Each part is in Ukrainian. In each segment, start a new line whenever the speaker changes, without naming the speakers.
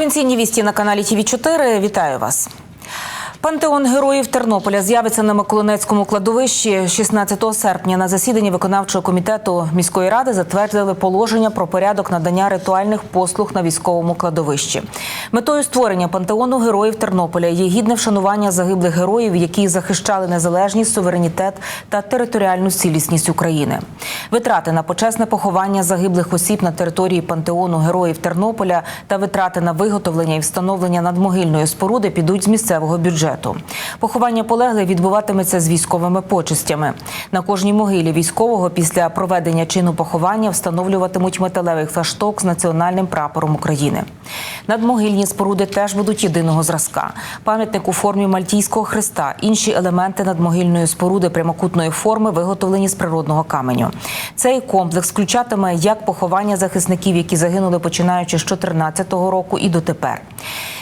Провінційні вісті на каналі ТВ 4 Вітаю вас. Пантеон героїв Тернополя з'явиться на Миколинецькому кладовищі 16 серпня. На засіданні виконавчого комітету міської ради затвердили положення про порядок надання ритуальних послуг на військовому кладовищі. Метою створення пантеону героїв Тернополя є гідне вшанування загиблих героїв, які захищали незалежність, суверенітет та територіальну цілісність України. Витрати на почесне поховання загиблих осіб на території пантеону героїв Тернополя та витрати на виготовлення і встановлення надмогильної споруди підуть з місцевого бюджету. Поховання полеглих відбуватиметься з військовими почестями. На кожній могилі військового після проведення чину поховання встановлюватимуть металевий флашток з національним прапором України. Надмогильні споруди теж будуть єдиного зразка. Пам'ятник у формі мальтійського хреста. Інші елементи надмогильної споруди прямокутної форми виготовлені з природного каменю. Цей комплекс включатиме як поховання захисників, які загинули починаючи з 2014 року і дотепер.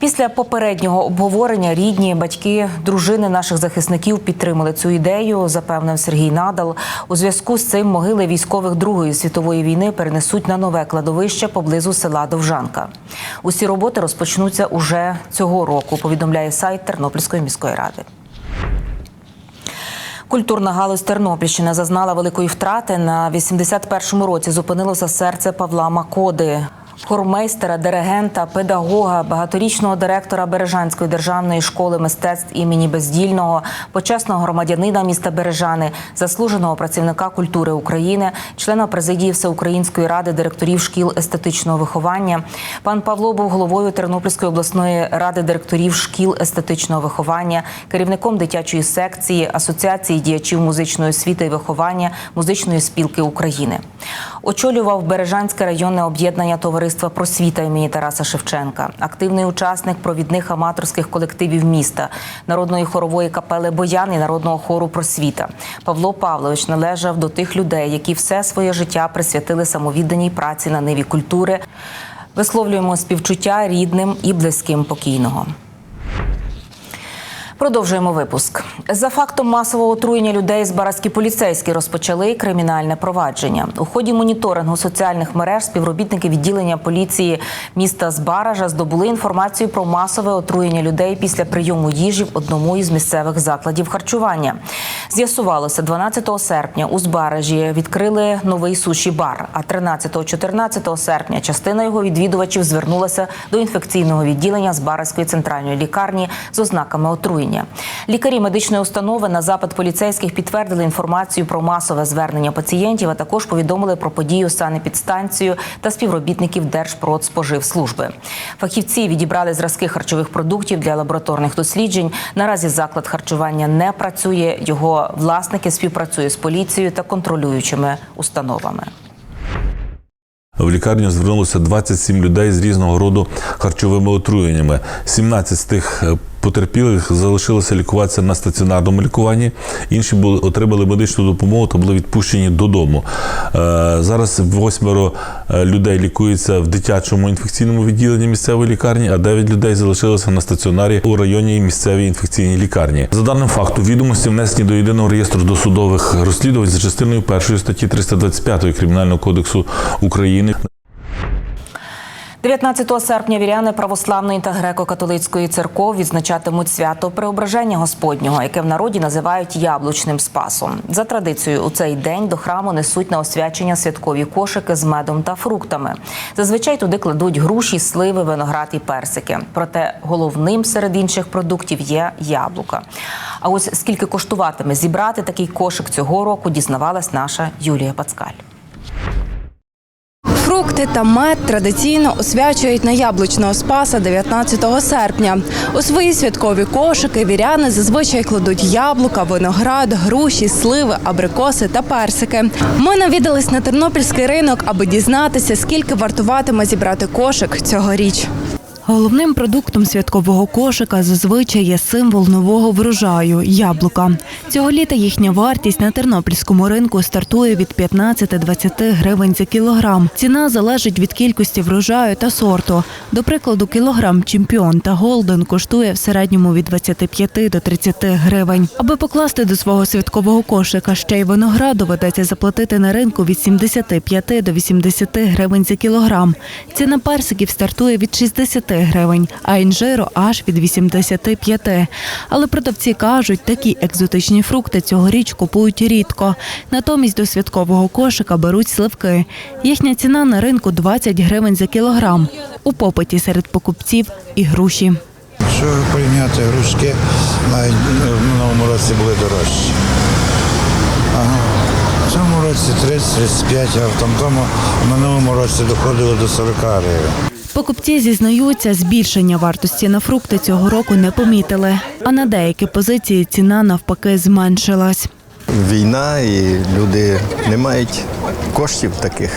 Після попереднього обговорення рідні, батьки, дружини наших захисників підтримали цю ідею, запевнив Сергій Надал. У зв'язку з цим могили військових Другої світової війни перенесуть на нове кладовище поблизу села Довжанка. Усі роботи розпочнуться уже цього року. Повідомляє сайт Тернопільської міської ради. Культурна галузь Тернопільщини зазнала великої втрати. На 81-му році зупинилося серце Павла Макоди. Хормейстера, диригента, педагога, багаторічного директора Бережанської державної школи мистецтв імені Бездільного, почесного громадянина міста Бережани, заслуженого працівника культури України, члена президії Всеукраїнської ради директорів шкіл естетичного виховання. Пан Павло був головою Тернопільської обласної ради директорів шкіл естетичного виховання, керівником дитячої секції Асоціації діячів музичної освіти і виховання музичної спілки України. Очолював Бережанське районне об'єднання товариства просвіта імені Тараса Шевченка, активний учасник провідних аматорських колективів міста, народної хорової капели Боян і народного хору просвіта. Павло Павлович належав до тих людей, які все своє життя присвятили самовідданій праці на ниві культури. Висловлюємо співчуття рідним і близьким покійного. Продовжуємо випуск. За фактом масового отруєння людей збаразькі поліцейські розпочали кримінальне провадження. У ході моніторингу соціальних мереж співробітники відділення поліції міста Збаража здобули інформацію про масове отруєння людей після прийому їжі в одному із місцевих закладів харчування. З'ясувалося, 12 серпня у Збаражі відкрили новий суші бар. А 13-14 серпня частина його відвідувачів звернулася до інфекційного відділення Збаразької центральної лікарні з ознаками отруєння. Лікарі медичної установи на запит поліцейських підтвердили інформацію про масове звернення пацієнтів, а також повідомили про подію санепідстанцію та співробітників Держпродспоживслужби. Фахівці відібрали зразки харчових продуктів для лабораторних досліджень. Наразі заклад харчування не працює. Його власники співпрацюють з поліцією та контролюючими установами.
В лікарню звернулося 27 людей з різного роду харчовими отруєннями. 17 з тих е, потерпілих залишилися лікуватися на стаціонарному лікуванні. Інші були отримали медичну допомогу та були відпущені додому. Е, Зараз восьмеро е, людей лікуються в дитячому інфекційному відділенні місцевої лікарні, а 9 людей залишилися на стаціонарі у районній місцевій інфекційній лікарні. За даним факту, відомості внесені до єдиного реєстру досудових розслідувань за частиною першої статті 325 Кримінального кодексу України.
19 серпня віряни православної та греко-католицької церков відзначатимуть свято Преображення Господнього, яке в народі називають яблучним спасом. За традицією, у цей день до храму несуть на освячення святкові кошики з медом та фруктами. Зазвичай туди кладуть груші, сливи, виноград і персики. Проте головним серед інших продуктів є яблука. А ось скільки коштуватиме зібрати такий кошик цього року, дізнавалась наша Юлія Пацкаль.
Фрукти та мед традиційно освячують на яблучного спаса 19 серпня. У свої святкові кошики віряни зазвичай кладуть яблука, виноград, груші, сливи, абрикоси та персики. Ми навідались на тернопільський ринок, аби дізнатися, скільки вартуватиме зібрати кошик цьогоріч. Головним продуктом святкового кошика зазвичай є символ нового врожаю яблука. Цього літа їхня вартість на тернопільському ринку стартує від 15-20 гривень за кілограм. Ціна залежить від кількості врожаю та сорту. До прикладу, кілограм чемпіон та голден коштує в середньому від 25 до 30 гривень. Аби покласти до свого святкового кошика ще й виноград, доведеться заплатити на ринку від 75 до 80 гривень за кілограм. Ціна персиків стартує від 60 гривень, а інжиру аж від 85. Але продавці кажуть, такі екзотичні фрукти цьогоріч купують рідко. Натомість до святкового кошика беруть сливки. Їхня ціна на ринку 20 гривень за кілограм. У попиті серед покупців і груші.
Якщо порівняти грушки, навіть в минулому році були дорожчі. В цьому році 30-35, а в тому в минулому році доходило до 40 гривень.
Покупці зізнаються, збільшення вартості на фрукти цього року не помітили, а на деякі позиції ціна навпаки зменшилась.
Війна і люди не мають коштів таких.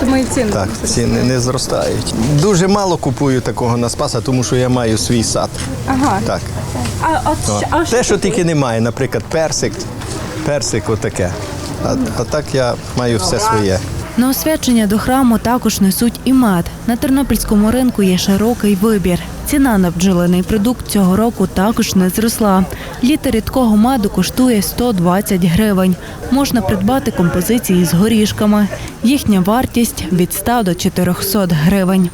Тому і ціни.
Так, ціни не зростають. Дуже мало купую такого на спаса, тому що я маю свій сад.
Ага.
Так.
А, от,
О.
а
Те, що тільки немає, наприклад, персик, персик отаке. А, а так я маю все своє.
На освячення до храму також несуть і мед. На тернопільському ринку є широкий вибір. Ціна на бджолиний продукт цього року також не зросла. Літр рідкого меду коштує 120 гривень. Можна придбати композиції з горішками. Їхня вартість від 100 до 400 гривень.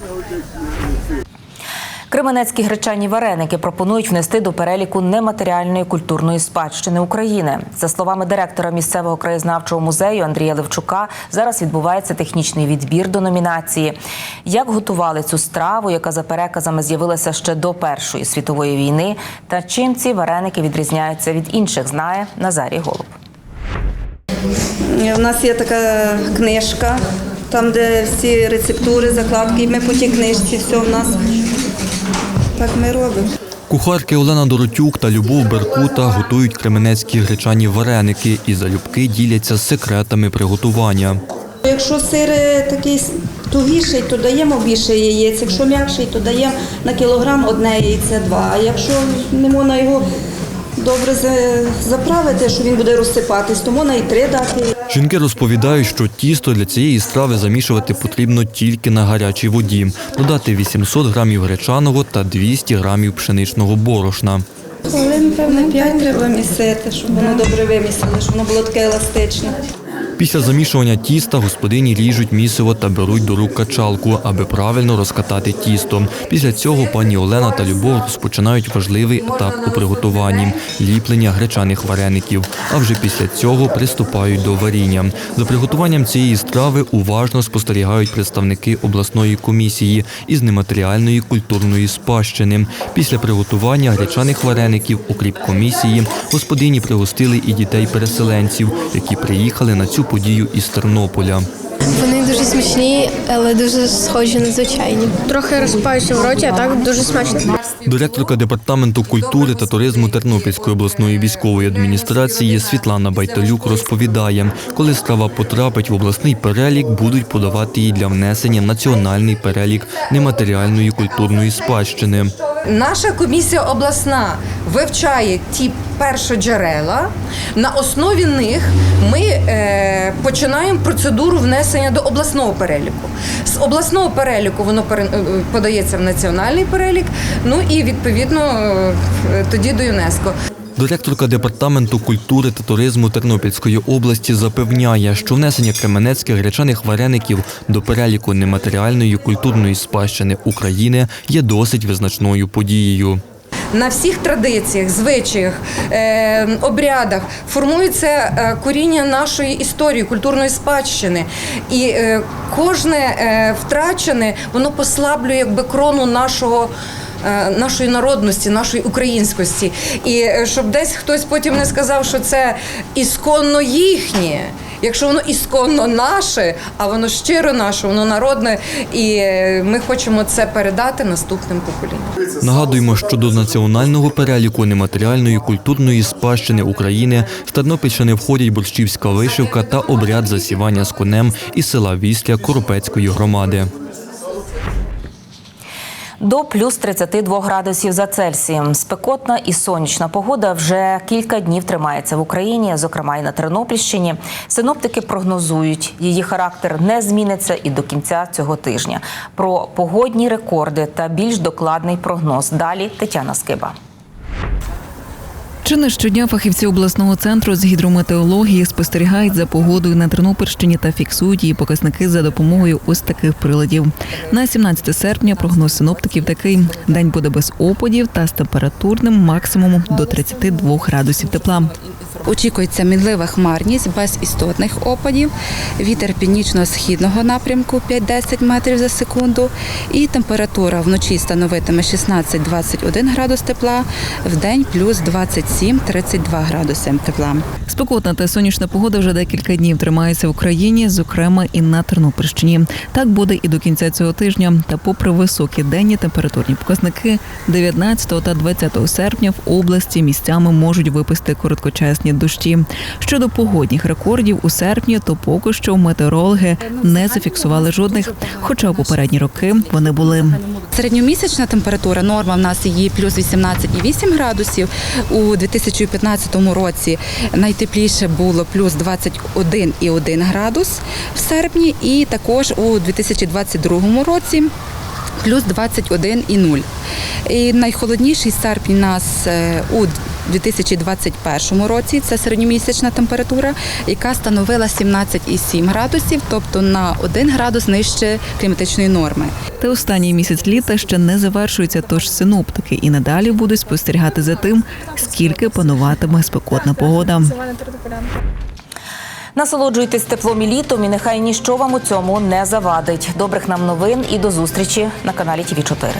Кременецькі гречані вареники пропонують внести до переліку нематеріальної культурної спадщини України. За словами директора місцевого краєзнавчого музею Андрія Левчука, зараз відбувається технічний відбір до номінації. Як готували цю страву, яка за переказами з'явилася ще до Першої світової війни, та чим ці вареники відрізняються від інших, знає Назарій Голуб.
У нас є така книжка, там, де всі рецептури, закладки, ми по тій книжці все в нас. Так ми робимо.
Кухарки Олена Доротюк та Любов Беркута готують кременецькі гречані вареники і залюбки діляться секретами приготування.
Якщо сир е, такий тугіший, то даємо більше яєць. Якщо м'якший, то даємо на кілограм одне яйце два. А якщо не можна його добре заправити, що він буде розсипатись, тому на і три дати.
Жінки розповідають, що тісто для цієї страви замішувати потрібно тільки на гарячій воді, додати 800 грамів гречаного та 200 грамів пшеничного борошна.
Хвилин, певно, п'ять треба місити, щоб воно добре вимісили, щоб воно було таке еластичне.
Після замішування тіста господині ріжуть місиво та беруть до рук качалку, аби правильно розкатати тісто. Після цього пані Олена та Любов розпочинають важливий етап у приготуванні ліплення гречаних вареників. А вже після цього приступають до варіння. За приготуванням цієї страви уважно спостерігають представники обласної комісії із нематеріальної культурної спадщини. Після приготування гречаних вареників, окріп комісії, господині пригостили і дітей-переселенців, які приїхали на цю подію із Тернополя.
Вони дуже смачні, але дуже схожі на звичайні. Трохи розпаються в роті, а так дуже смачно.
Директорка департаменту культури та туризму Тернопільської обласної військової адміністрації Світлана Байталюк розповідає, коли страва потрапить в обласний перелік, будуть подавати її для внесення в національний перелік нематеріальної культурної спадщини.
Наша комісія обласна вивчає ті першоджерела. На основі них ми е, починаємо процедуру внесення до обласного переліку. З обласного переліку воно е, подається в національний перелік. Ну і відповідно е, тоді до ЮНЕСКО.
Директорка департаменту культури та туризму Тернопільської області запевняє, що внесення кременецьких гречаних вареників до переліку нематеріальної культурної спадщини України є досить визначною подією.
На всіх традиціях, звичаях, е, обрядах формується е, коріння нашої історії, культурної спадщини. І е, кожне втрачене воно послаблює якби крону нашого. Нашої народності, нашої українськості, і щоб десь хтось потім не сказав, що це ісконно їхнє. Якщо воно ісконно наше, а воно щиро наше, воно народне, і е, ми хочемо це передати наступним поколінням.
Нагадуємо, що до національного переліку нематеріальної культурної спадщини України з Тернопільщини входять борщівська вишивка та обряд засівання з конем із села Вісля Коропецької громади.
До плюс 32 градусів за Цельсієм. Спекотна і сонячна погода вже кілька днів тримається в Україні, зокрема і на Тернопільщині. Синоптики прогнозують, її характер не зміниться і до кінця цього тижня. Про погодні рекорди та більш докладний прогноз. Далі Тетяна Скиба.
Чи не щодня фахівці обласного центру з гідрометеології спостерігають за погодою на Тернопільщині та фіксують її показники за допомогою ось таких приладів. На 17 серпня прогноз синоптиків такий: день буде без опадів та з температурним максимумом до 32 градусів тепла.
Очікується мінлива хмарність без істотних опадів, вітер північно-східного напрямку 5-10 метрів за секунду, і температура вночі становитиме 16-21 градус тепла, в день плюс 27-32 градуси тепла.
Спекотна та сонячна погода вже декілька днів тримається в Україні, зокрема і на Тернопільщині. Так буде і до кінця цього тижня. Та, попри високі денні температурні показники, 19 та 20 серпня в області місцями можуть випасти короткочасні дощі. Щодо погодних рекордів у серпні, то поки що метеорологи не зафіксували жодних, хоча у попередні роки вони були.
Середньомісячна температура норма в нас її плюс 18,8 градусів. У 2015 році найтепліше було плюс 21,1 градус в серпні, і також у 2022 році. Плюс 21,0. І найхолодніший серпень у нас е, у 2021 році це середньомісячна температура, яка становила 17,7 градусів, тобто на 1 градус нижче кліматичної норми.
Та останній місяць літа ще не завершується, тож синоптики і надалі будуть спостерігати за тим, скільки пануватиме спекотна погода.
Насолоджуйтесь теплом і літом, і нехай ніщо вам у цьому не завадить. Добрих нам новин і до зустрічі на каналі ТВ 4